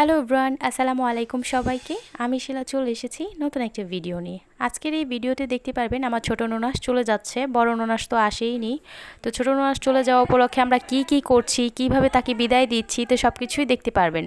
Hello bran আসসালামু আলাইকুম সবাইকে। আমি শিলা চলে এসেছি নতুন একটা ভিডিও নিয়ে। আজকের এই ভিডিওতে দেখতে পারবেন আমার ছোট ননাস চলে যাচ্ছে, বড় ননাস তো আসেই নি। তো ছোট ননাস চলে যাওয়া উপলক্ষে আমরা কি কি করছি, কীভাবে তাকে বিদায় দিচ্ছি, তো সব কিছুই দেখতে পারবেন।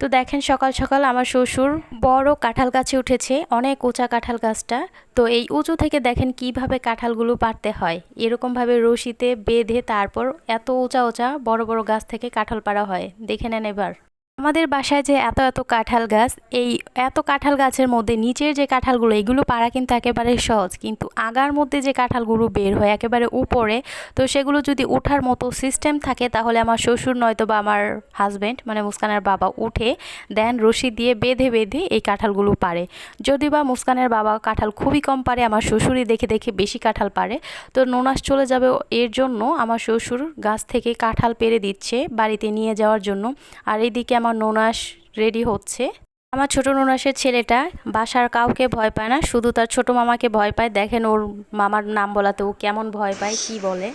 তো দেখেন সকাল সকাল আমার শ্বশুর বড় কাঁঠাল গাছে উঠেছে, অনেক উঁচা কাঁঠাল গাছটা। তো এই উঁচু থেকে দেখেন কীভাবে কাঁঠালগুলো পারতে হয়। এরকমভাবে রশিতে বেঁধে তারপর এত উঁচা উঁচা বড় বড় গাছ থেকে কাঁঠাল পাড়া হয়। দেখে নেন এবার। আমাদের বাসায় যে এত এত কাঁঠাল গাছ, এই এত কাঁঠাল গাছের মধ্যে নিচের যে কাঁঠালগুলো, এগুলো পাড়া কিন্তু একেবারে সহজ। কিন্তু আগার মধ্যে যে কাঁঠালগুলো বের হয় একেবারে উপরে, তো সেগুলো যদি ওঠার মতো সিস্টেম থাকে, তাহলে আমার শ্বশুর নয়তো বা আমার হাজব্যান্ড মানে মুস্কানের বাবা উঠে, দেন রশি দিয়ে বেঁধে বেঁধে এই কাঁঠালগুলো পারে যদি বা মুস্কানের বাবা কাঁঠাল খুবই কম পারে আমার শ্বশুরই দেখে দেখে বেশি কাঁঠাল পারে তো নোনাস চলে যাবে এর জন্য আমার শ্বশুর গাছ থেকে কাঁঠাল পেরে দিচ্ছে বাড়িতে নিয়ে যাওয়ার জন্য। আর এইদিকে আমার নোনাস রেডি হচ্ছে। আমার ছোট নোনাসের ছেলেটা বাসার কাউকে ভয় পায় না শুধু তার ছোট মামাকে ভয় পায়। দেখেন ওর মামার নাম বলাতে ও কেমন ভয় পায় কি বলে?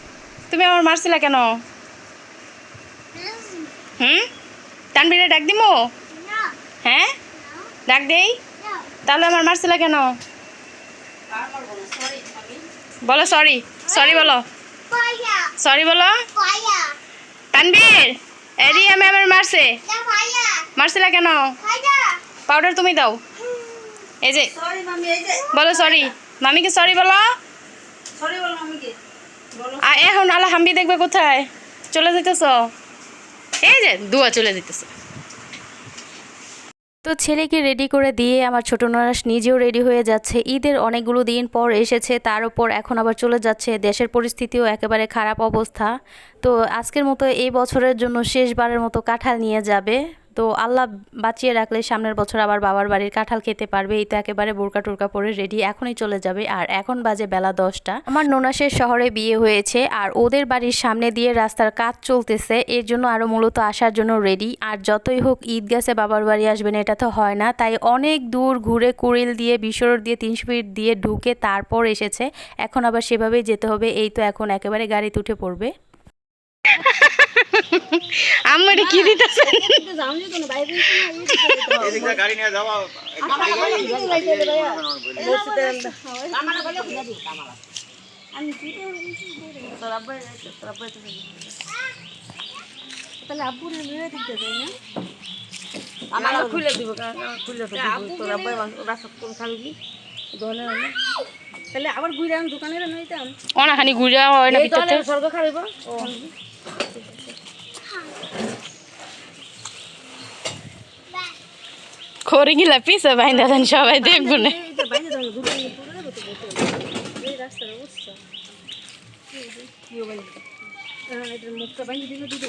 তুমি আমার মারছিলা কেন? হুম? তানবিরে ডাক দিমো? হ্যাঁ? ডাক দেই? তাহলে আমার মারছিলা কেন? বলো সরি সরি বলো। সরি বলো। তানবীর এরি আমি আমার মারছে। মারছিলা কেন? পাউডার তুমি দাও। এই যে বলো সরি মামিকে সরি বলো। আর এখন আলা হাম্বি দেখবে কোথায়? চলে যেতেছ এই যে দুয়া চলে যেতেছে তো ছেলেকে রেডি করে দিয়ে আমার ছোট নরাস নিজেও রেডি হয়ে যাচ্ছে। ঈদের অনেকগুলো দিন পর এসেছে, তার উপর এখন আবার চলে যাচ্ছে। দেশের পরিস্থিতিও একেবারে খারাপ অবস্থা। তো আজকের মতো এই বছরের জন্য শেষবারের মতো কাঁঠাল নিয়ে যাবে। তো আল্লাহ বাঁচিয়ে রাখলে সামনের বছর আবার বাবার বাড়ির কাঁঠাল খেতে পারবে, এই তো একেবারে বোরকা টোরকা পরে রেডি এখনই চলে যাবে। আর এখন বাজে বেলা দশটা। আমার নোনাসের শহরে বিয়ে হয়েছে, আর ওদের বাড়ির সামনে দিয়ে রাস্তার কাজ চলতেছে, এর জন্য আরও মূলত আসার জন্য রেডি আর যতই হোক ঈদ গেছে বাবার বাড়ি আসবেন এটা তো হয় না। তাই অনেক দূর ঘুরে কুড়িল দিয়ে বিশর দিয়ে, তিনশো ফিট দিয়ে ঢুকে তারপর এসেছে। এখন আবার সেভাবেই যেতে হবে, এই তো এখন একেবারে গাড়িতে উঠে পড়বে। আম্মা এটা কি যাওয়া খুলে দিব খুলে তো তোরা রাস্তা কোন খাবি দোকানে তাহলে আবার ঘুরে দোকানে নইতাম অনাখানি ঘুরে হয় না খাইব খড়ি গিলা পিছে বাইন্দা দেন সবাই দেখব না মুখটা দিলে দুটো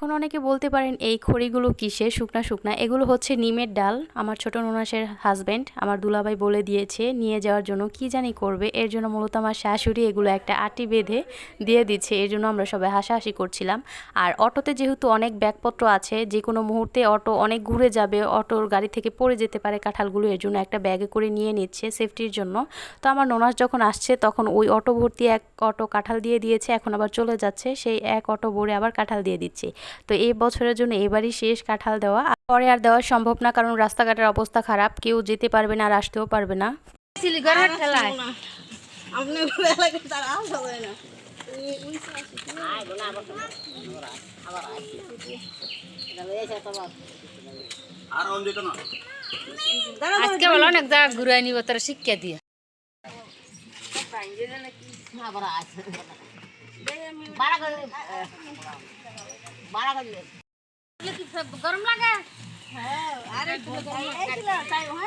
এখন অনেকে বলতে পারেন, এই খড়িগুলো কিসে শুকনা শুকনা। এগুলো হচ্ছে নিমের ডাল। আমার ছোট ননাসের হাজব্যান্ড আমার দুলাভাই বলে দিয়েছে, নিয়ে যাওয়ার জন্য কি জানি করবে? এর জন্য মূলত আমার শাশুড়ি এগুলো একটা আটি বেঁধে দিয়ে দিচ্ছে। এর জন্য আমরা সবাই হাসাহাসি করছিলাম। আর অটোতে যেহেতু অনেক ব্যাগপত্র আছে যে কোনো মুহূর্তে অটো অনেক ঘুরে যাবে, অটোর গাড়ি থেকে পড়ে যেতে পারে কাঁঠালগুলো, এর জন্য একটা ব্যাগে করে নিয়ে নিচ্ছে সেফটির জন্য। তো আমার ননাস যখন আসছে, তখন ওই অটো ভর্তি এক অটো কাঁঠাল দিয়ে দিয়েছে, এখন আবার চলে যাচ্ছে, সেই এক অটো ভরে আবার কাঁঠাল দিয়ে দিচ্ছে। তো এই বছরের জন্য এবারই শেষ কাঁঠাল দেওয়া। আর পরে আর দেওয়া সম্ভব না কারণ রাস্তাঘাটের অবস্থা খারাপ। কেউ যেতে পারবে না আর আসতেও পারবে না। আজকে বলো অনেক জায়গা ঘুরাই নিব তারা শিক্ষা দিয়ে। গরম লাগে?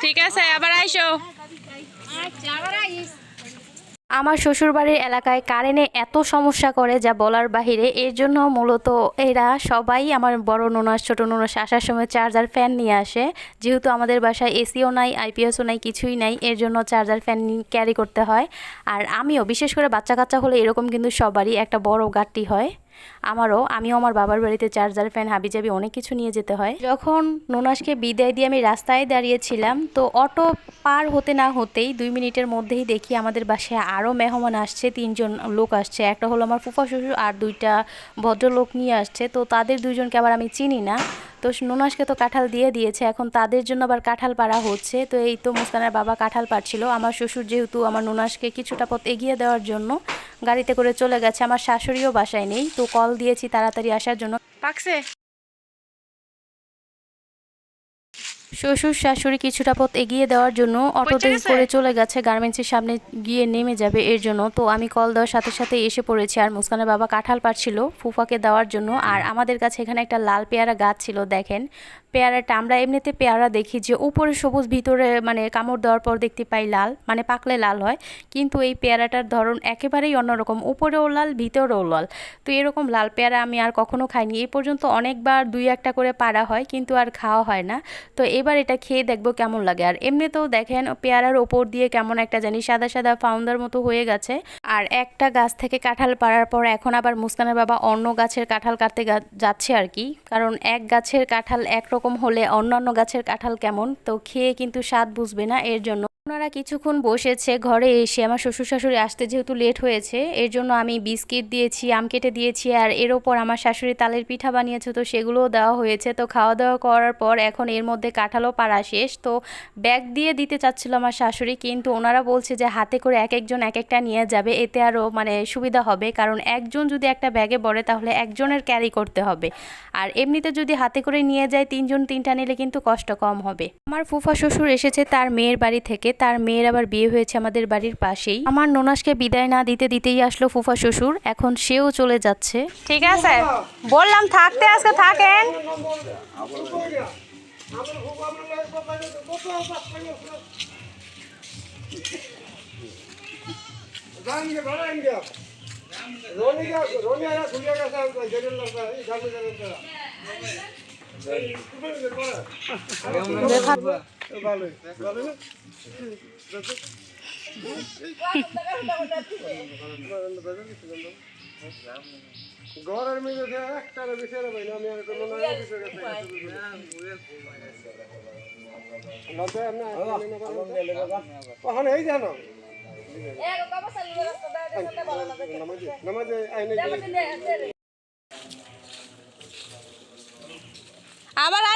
ঠিক আছে আবার আইসো। আবার আইস। আমার শ্বশুরবাড়ির এলাকায় কারেন্টে এত সমস্যা করে যা বলার বাহিরে এর জন্য মূলত এরা সবাই আমার বড় নোনাস ছোট নোনাস আসার সময় চার্জার ফ্যান নিয়ে আসে। যেহেতু আমাদের বাসায় এসিও নাই আইপিএসও নাই কিছুই নাই এর জন্য চার্জার ফ্যান ক্যারি করতে হয়। আর আমিও বিশেষ করে বাচ্চা কাচ্চা হলে এরকম কিন্তু সবারই একটা বড় গাড়টি হয়। আমারও, আমিও আমার বাবার বাড়িতে চার্জার, ফ্যান, হাবিজাবি অনেক কিছু নিয়ে যেতে হয়। যখন নোনাসকে বিদায় দিয়ে আমি রাস্তায় দাঁড়িয়েছিলাম, তো অটো পার হতে না হতেই দুই মিনিটের মধ্যেই দেখি আমাদের বাসায় আরও মেহমান আসছে, তিনজন লোক আসছে। একটা হলো আমার ফুফা শ্বশুর আর দুইটা ভদ্রলোক নিয়ে আসছে। তো তাদের দুইজনকে আবার আমি চিনি না। তো নোনাসকে তো কাঁঠাল দিয়ে দিয়েছে, এখন তাদের জন্য আবার কাঁঠাল পাড়া হচ্ছে। তো এই তো মুস্কানের বাবা কাঁঠাল পাড়ছিল। আমার শ্বশুর যেহেতু আমার নোনাসকে কিছুটা পথ এগিয়ে দেওয়ার জন্য গাড়িতে করে চলে গেছে। আমার শাশুড়িও বাসায় নেই। তো কল দিয়েছি তাড়াতাড়ি আসার জন্য। পাকছে? শ্বশুর শাশুড়ি কিছুটা পথ এগিয়ে দেওয়ার জন্য অটোতে? করে চলে গেছে গার্মেন্টসের সামনে গিয়ে নেমে যাবে এর জন্য। তো আমি কল দেওয়ার সাথে সাথে এসে পড়েছি আর মুস্কানের বাবা কাঁঠাল পাড়ছিল ফুফাকে দেওয়ার জন্য। আর আমাদের কাছে এখানে একটা লাল পেয়ারা গাছ ছিল দেখেন। পেয়ারাটা আমরা এমনিতে পেয়ারা দেখি যে উপরে সবুজ ভিতরে মানে কামড় দেওয়ার পর দেখতে পাই লাল মানে পাকলে লাল হয়। কিন্তু এই পেয়ারাটার ধরন একেবারেই অন্যরকম উপরেও লাল ভিতরেও লাল। তো এরকম লাল পেয়ারা আমি আর কখনো খাইনি। এই পর্যন্ত অনেকবার দুই একটা করে পাড়া হয় কিন্তু আর খাওয়া হয় না। তো এবার এটা খেয়ে দেখব কেমন লাগে। আর এমনিতেও দেখেন, পেয়ারার ওপর দিয়ে কেমন একটা জানি সাদা সাদা ফাউন্ডার মতো হয়ে গেছে। আর একটা গাছ থেকে কাঁঠাল পাড়ার পর এখন আবার মুস্কানের বাবা অন্য গাছের কাঁঠাল কাটতে যাচ্ছে আর কি। কারণ এক গাছের কাঁঠাল একরকম হলে অন্যান্য গাছের কাঁঠাল কেমন? তো খেয়ে কিন্তু স্বাদ বুঝবে না, এর জন্য ওনারা কিছুক্ষণ বসেছে, ঘরে এসে আমার শ্বশুর শাশুড়ি আসতে যেহেতু লেট হয়েছে, এর জন্য আমি বিস্কিট দিয়েছি, আম কেটে দিয়েছি, আর এর ওপর আমার শাশুড়ি তালের পিঠা বানিয়েছে, তো সেগুলোও দেওয়া হয়েছে। তো খাওয়া দাওয়া করার পর এখন এর মধ্যে কাঁঠালও পাড়া শেষ, তো ব্যাগ দিয়ে দিতে চাচ্ছিল আমার শাশুড়ি, কিন্তু ওনারা বলছে যে হাতে করে এক একজন এক একটা নিয়ে যাবে, এতে আরও মানে সুবিধা হবে, কারণ একজন যদি একটা ব্যাগে পড়ে তাহলে একজনের ক্যারি করতে হবে। আর এমনিতে যদি হাতে করে নিয়ে যায় তিনজন তিনটা নিলে কিন্তু কষ্ট কম হবে। আমার ফুফা শ্বশুর এসেছে তার মেয়ের বাড়ি থেকে তার মেয়ের আবার বিয়ে হয়েছে আমাদের বাড়ির পাশেই। আমার নোনাসকে বিদায় না দিতে দিতেই আসলো ফুফা শ্বশুর। এখন সেও চলে যাচ্ছে। ঠিক আছে। বললাম থাকতে আজকে থাকেন। দেখা। ঘরের মেয়েদের একটা বিচারে পাইলাম আমি আর কোনো না? ওখানে এই জানো? নামাজে আইনে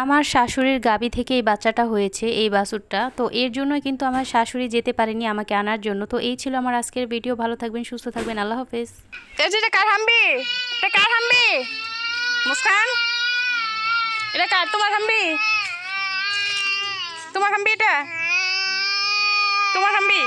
আমার শাশুড়ির গাবি থেকে এই বাচ্চাটা হয়েছে, এই বাসুরটা তো এর জন্য কিন্তু আমার শাশুড়ি যেতে পারেনি আমাকে আনার জন্য। তো এই ছিল আমার আজকের ভিডিও। ভালো থাকবেন, সুস্থ থাকবেন। আল্লাহ হাফেজ। এটা কার হাম্বি? এটা কার হাম্বি? মুস্কান? এটা কার? তোমার হাম্বি? তোমার হাম্বি এটা? তোমার হাম্বি?